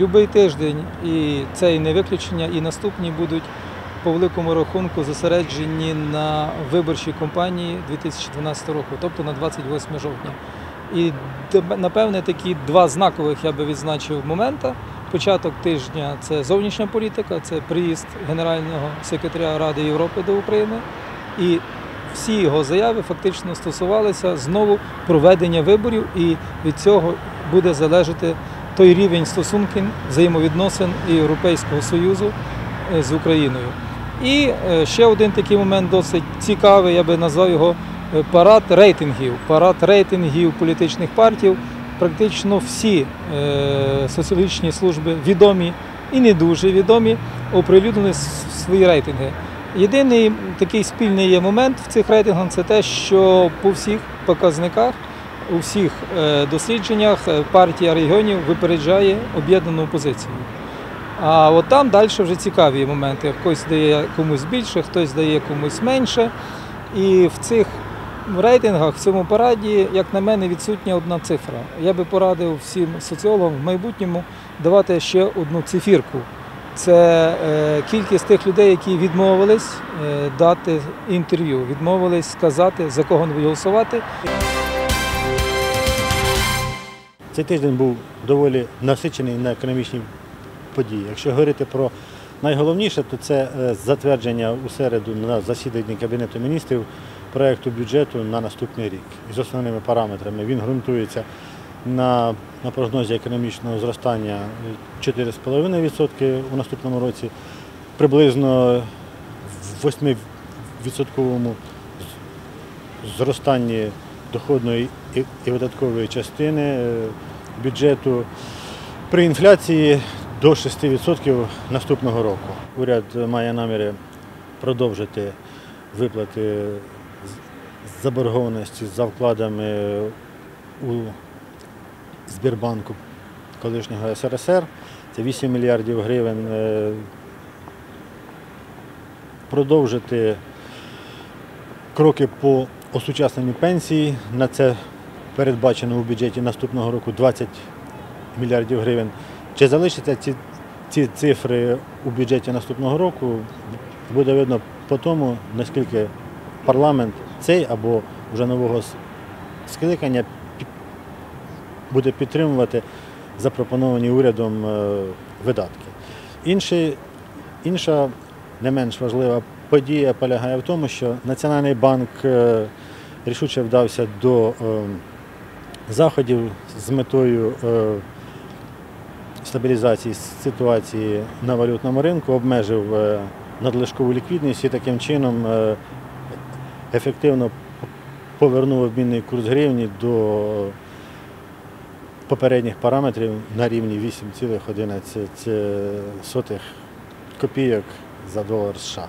Любий тиждень, і це і не виключення, і наступні будуть по великому рахунку зосереджені на виборчій кампанії 2012 року, тобто на 28 жовтня. І напевне такі два знакових я би відзначив момента. Початок тижня це зовнішня політика, це приїзд генерального секретаря Ради Європи до України. І всі його заяви фактично стосувалися знову проведення виборів, і від цього буде залежати той рівень стосунків, взаємовідносин Європейського Союзу е, з Україною. І е, ще один такий момент досить цікавий, я би назвав його е, парад рейтингів. Парад рейтингів політичних партій. Практично всі соціологічні служби відомі і не дуже відомі, оприлюднили свої рейтинги. Єдиний такий спільний є момент в цих рейтингах це те, що по всіх показниках, у всіх е, дослідженнях е, партія регіонів випереджає об'єднану опозицію. А от там далі вже цікаві моменти. Хтось дає комусь більше, хтось дає комусь менше. І в цих рейтингах, в цьому параді, як на мене, відсутня одна цифра. Я би порадив всім соціологам в майбутньому давати ще одну цифірку. Це е, кількість тих людей, які відмовились дати інтерв'ю, відмовились сказати, за кого будуть голосувати. Цей тиждень був доволі насичений на економічні події. Якщо говорити про найголовніше, то це е, затвердження у середу на засіданні Кабінету міністрів проєкту бюджету на наступний рік із основними параметрами. Він ґрунтується на, на прогнозі економічного зростання 4,5% у наступному році, приблизно в 8% зростанні доходної і- видаткової частини е, бюджету при інфляції до 6% наступного року. Уряд має наміри продовжити виплати заборгованості за вкладами у Збірбанку колишнього СРСР. Це 8 мільярдів гривень. Е, Продовжити кроки по осучасненню пенсії. На це передбачено у бюджеті наступного року 20 мільярдів гривень. Чи залишаться ці, ці цифри у бюджеті наступного року, буде видно по тому, наскільки парламент цей або вже нового скликання буде підтримувати запропоновані урядом е, видатки. Інший, інша не менш важлива подія полягає в тому, що Національний банк е, рішуче вдався до е, заходів з метою е, стабілізації ситуації на валютному ринку, обмежив е, надлишкову ліквідність і таким чином е, ефективно повернув обмінний курс гривні до попередніх параметрів на рівні 8,11 копійок за долар США.